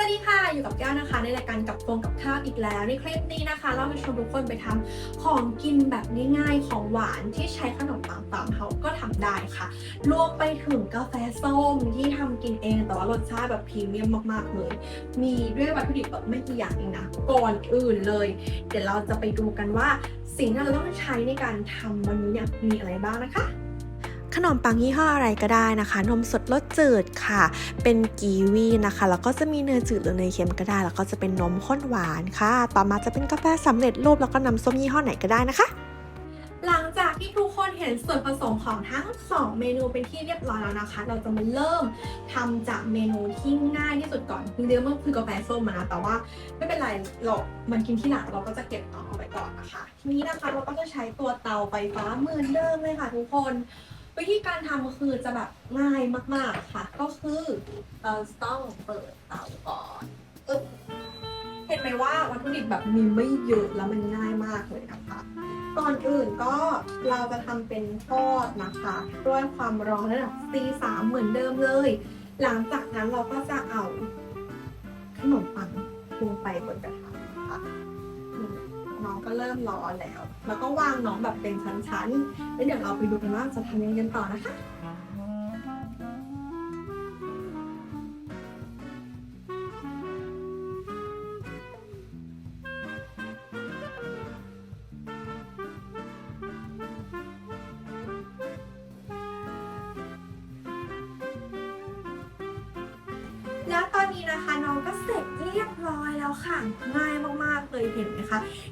สวัสดีค่ะ อยู่กับแก้วนะคะ ในรายการกับฟงกับข้าวอีกแล้ว ในคลิปนี้นะคะ เรามาชวนทุกคนไปทำของกินแบบง่ายๆ ของหวานที่ใช้ขนมปังตามเขาก็ทำได้ค่ะ รวมไปถึงกาแฟส้มที่ทำกินเอง แต่ว่ารสชาติแบบพรีเมียมมากๆเลย มีด้วยวัตถุดิบแบบไม่กี่อย่างเองนะ ก่อนอื่นเลย เดี๋ยวเราจะไปดูกันว่าสิ่งที่เราต้องใช้ในการทำวันนี้เนี่ยมีอะไรบ้างนะคะ ขนมปังยี่ห้ออะไรก็ได้นะคะ นมสดรสจืดค่ะ เป็นกีวีนะคะ แล้วก็จะมีเนยจืดหรือเนยเค็มก็ได้ แล้วก็จะเป็นนมข้นหวานค่ะ ต่อมาจะเป็นกาแฟสำเร็จรูปแล้วก็น้ำส้มยี่ห้อไหนก็ได้นะคะ หลังจากที่ทุกคนเห็นส่วนผสมของทั้ง 2 เมนูเป็นที่เรียบร้อยแล้วนะคะ เราจะมาเริ่มทำจากเมนูที่ง่ายที่สุดก่อนจริงๆมันคือกาแฟส้มนะแต่ว่าไม่เป็นไรหรอกมันกินที่หลังเราก็จะเก็บเอาไว้ก่อนนะคะ ทีนี้นะคะเราก็จะใช้ตัวเตาไฟฟ้าเหมือนเดิมเลยค่ะทุกคน วิธีการทำก็คือจะแบบง่ายมาก ๆค่ะ ก็คือเราต้องเปิดเตาก่อนอึ๊บเห็นไหมว่าวัตถุดิบแบบมีไม่เยอะแล้วมันง่ายมากเลยนะคะ ก่อนอื่นก็เราจะทำเป็นทอดนะคะ ด้วยความร้อนระดับ C3 เหมือนเดิมเลย หลังจากนั้นเราก็จะเอาขนมปังลงไปบนกระทะนะคะ น้องก็เริ่มร้อนแล้ว แล้วก็วางน้องแบบเป็นชั้นๆแล้วเดี๋ยวเราไปดูกันว่าจะทำยังไงกันต่อนะคะแล้วตอนนี้นะคะน้องก็เสร็จเรียบร้อยแล้วค่ะง่ายมากๆ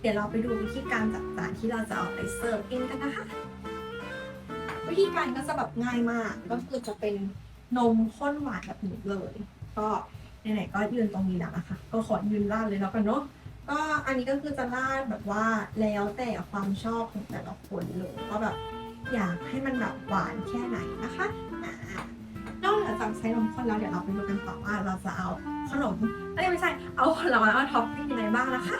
ดี๋ยวเราไปดูวิธีการจัดจานที่เราจะเอาไปเสิร์ฟเองกันนะคะ วิธีการก็จะแบบง่ายมาก ก็คือจะเป็นนมข้นหวานแบบนี้เลย ก็ไหนๆก็ยืนตรงนี้แล้วนะคะ ก็ขอยืนราดเลยแล้วกันเนาะก็อันนี้ก็คือจะราดแบบว่าแล้วแต่ความชอบของแต่ละคนเลยก็แบบอยากให้มันแบบหวานแค่ไหนนะคะอ่นอกเหนือจากใช้นมข้นแล้วเดี๋ยวเราไปดูกันต่อว่าเราจะเอาขนมไม่ใช่เอาผลไม้มาท็อปปิ้งยังไงบ้างนะคะ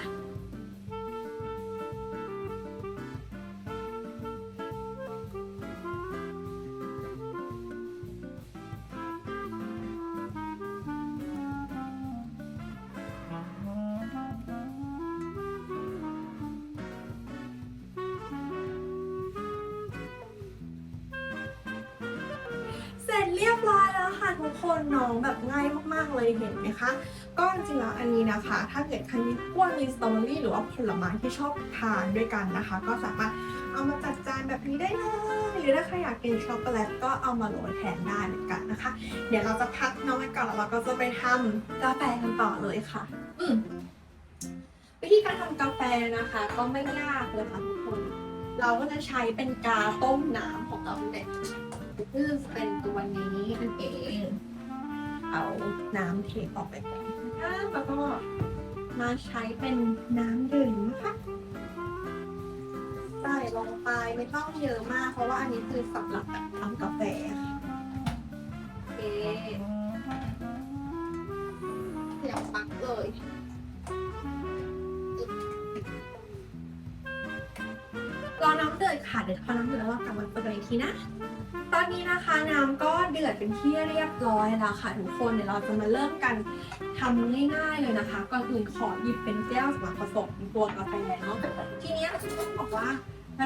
ร้อยแล้วค่ะทุกคนน้องแบบง่ายมากๆเลยเห็นไหมคะก็จริงๆแล้วอันนี้นะคะ ถ้าเกิดใครมีกล้วยมีสตรอเบอรี่หรือว่าผลไม้ที่ชอบทานด้วยกันนะคะ ก็สามารถเอามาจัดจานแบบนี้ได้เลยหรือถ้าใครอยากกินช็อกโกแลตก็เอามาโรยแทนได้เหมือนกันนะคะ เดี๋ยวเราจะพักน้องไว้ก่อนแล้วเราก็จะไปทำกาแฟกันต่อเลยค่ะ อืวิธีการทำกาแฟนะคะ ก็ไม่ยากเลยค่ะทุกคน เราก็จะใช้เป็นกาต้มน้ำของเราเนี่ย คือเป็นตัวนี้นั่นเองเอาน้ำเทออกไปก่อนนะคะแล้วก็มาใช้เป็นน้ำดื่มนะคะใส่ลงไปไม่ต้องเยอะมาก เพราะว่าอันนี้คือสำหรับทำกาแฟค่ะโอเคเดี๋ยวปักเลย รอน้ำเดือดค่ะเดี๋ยวพอน้ำเดือดแล้วเรากลับมาเปิดกันอีกทีนะ ตอนนี้นะคะน้ำก็เดือดเป็นที่เรียบร้อยแล้วค่ะทุกคนเดี๋ยวเราจะมาเริ่มกันทำง่ายๆเลยนะคะก่อนอื่นขอหยิบเป็นแก้วสำหรับผสมตัวกาแฟเนาะทีเนี้ยต้องบอกว่า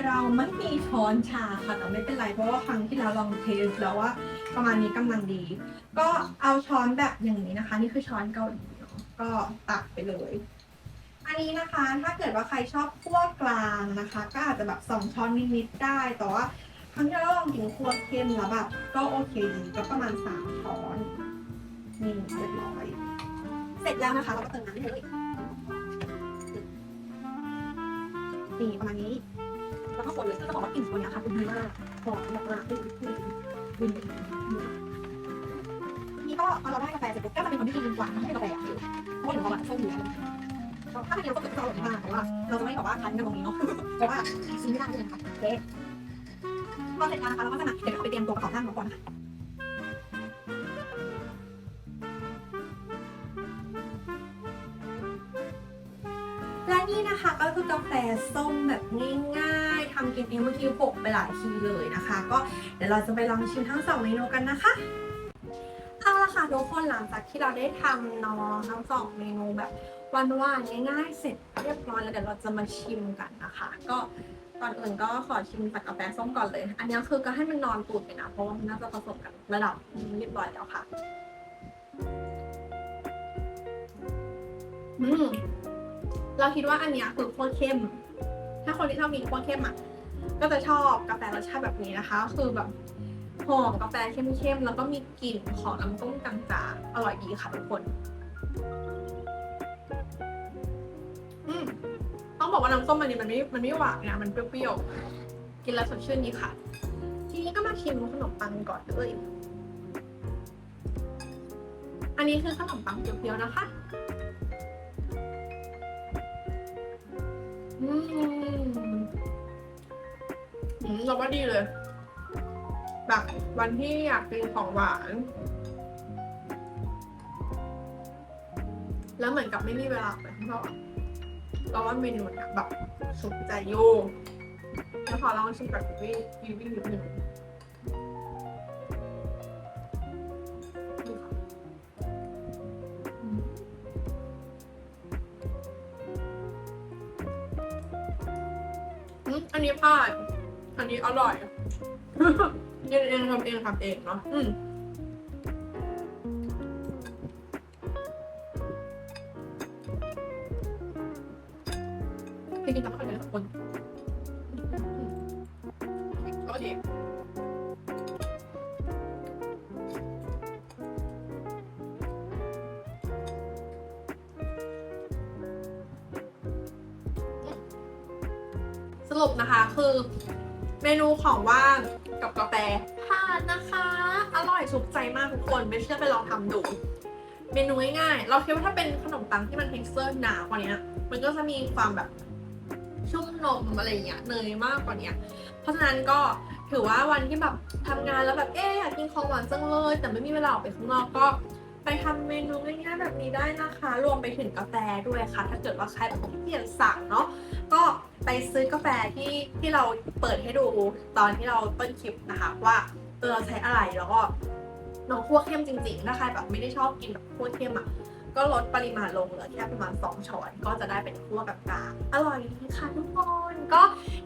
เราไม่มีช้อนชาค่ะแต่ไม่เป็นไรเพราะว่าครั้งที่แล้วลองเทสแล้วว่าประมาณนี้กำลังดี ก็เอาช้อนแบบอย่างนี้นะคะ นี่คือช้อนเกาหลีเนาะก็ตักไปเลย อันนี้นะคะถ้าเกิดว่าใครชอบคั่วกลางนะคะ ก็อาจจะแบบสองช้อนนิดๆได้แต่ว่าครั้งที่เราลองกินคั่วเค็มแล้วแบบก็โอเคดีก็ประมาณสามช้อนนี่เรียบร้อย เสร็จแล้วนะคะเราก็เติมน้ำได้เลยนี่ประมาณนี้ แล้วก็คนเลยก็บอกว่ากลิ่นตัวนี้ค่ะคือดีมากหอมมากๆคือคือวินนี่ก็พอเราได้กาแฟเสร็จปุ๊บก็จะเป็นคนที่กินหวานไม่ใช่กาแฟอะเพราะว่าหนูเอาหวานส้มอยู่ ถ้าเป็นเราก็จะอร่อยมากแต่ว่าเราจะไม่แบบว่าคันกันตรงนี้เนาะเพราะว่าซื้อไม่ได้เลยนะคะโอเคพอเสร็จแล้วนะคะเราก็จะมาเดี๋ยวเราไปเตรียมตัวประกอบร่างก่อนนะคะและนี่นะคะก็คือกาแฟส้มแบบง่ายๆทำกินเองเมื่อกี้หกไปหลายทีเลยนะคะ ก็เดี๋ยวเราจะไปลองชิมทั้งสองเมนูกันนะคะ ค่ะทุกคนหลังจากที่เราได้ทำเนอทั้งสองเมนูแบบหวานๆง่ายๆเสร็จเรียบร้อยแล้วเดี๋ยวเราจะมาชิมกันนะคะ ก็ก่อนอื่นก็ขอชิมจากกาแฟส้มก่อนเลย อันนี้คือก็ให้มันนอนตูดไปนะเพราะว่ามันน่าจะผสมกันระดับเรียบร้อยแล้วค่ะ อืมเราคิดว่าอันนี้คือโคตรเข้ม ถ้าคนที่ชอบกินโคตรเข้มอะก็จะชอบกาแฟรสชาติแบบนี้นะคะ คือแบบ หอมกาแฟเข้มๆ แล้วก็มีกลิ่นของน้ำส้มจางๆอร่อยดีค่ะทุกคน อืมต้องบอกว่าน้ำส้มอันนี้มันไม่ มันไม่หวานนะ มันเปรี้ยวๆ กินแล้วสดชื่นดีค่ะ ทีนี้ก็มาชิมขนมปังก่อนเลย อันนี้คือขนมปังเปรี้ยวๆ นะคะอืมอืมเราว่าดีเลย แบบวันที่อยากกินของหวาน แล้วเหมือนกับไม่มีเวลาไปข้างนอกอะเราว่าเมนูเนี้ยแบบสุดใจโยแล้วพอลองชิมแบบวิววิวนิดนึงนี่ค่ะอืมอืมอันนี้พลาดอันนี้อร่อย เองเองทำเองทำเองเนาะอืมพี่กินตามข้าวเลยทุกคนก็ดีสรุปนะคะคือเมนูของว่าง กับกาแฟผ่านนะคะ อร่อยสุกใจมากทุกคนไม่เชื่อไปลองทำดู เมนูง่ายๆเราคิดว่าถ้าเป็นขนมปังที่มันเท็กเซอร์หนากว่านี้มันก็จะมีความแบบชุ่มนมอะไรอย่างเงี้ยเนยมากกว่านี้เพราะฉะนั้นก็ถือว่าวันที่แบบทำงานแล้วแบบเอ๊ะอยากกินของหวานจังเลย แต่ไม่มีเวลาออกไปข้างนอกก็ ไปทำเมนูง่ายๆแบบนี้ได้นะคะ รวมไปถึงกาแฟด้วยค่ะ ถ้าเกิดว่าใครแบบขี้เกียจสั่งเนาะก็ไปซื้อกาแฟที่ที่เราเปิดให้ดูตอนที่เราต้นคลิปนะคะ ว่าเออเราใช้อะไรแล้วก็น้องคั่วเข้มจริงๆ ถ้าใครแบบไม่ได้ชอบกินแบบคั่วเข้มอะ ก็ลดปริมาณลงเหลือแค่ประมาณ 2 ช้อน ก็จะได้เป็นคั่วแบบกลางอร่อยดีค่ะทุกคน ก็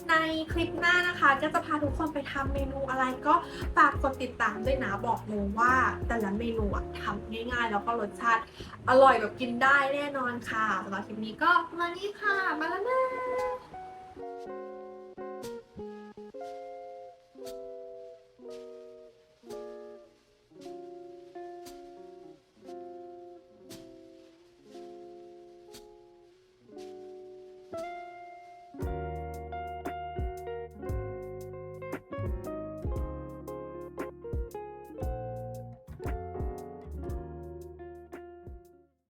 ในคลิปหน้านะคะ ก็จะพาทุกคนไปทำเมนูอะไรก็ฝากกดติดตามด้วยนะบอกเลยว่า แต่ละเมนูทำง่ายๆ แล้วก็รสชาติอร่อยแบบกินได้แน่นอนค่ะสำหรับคลิปนี้ก็มานี่ค่ะมาแล้วนะ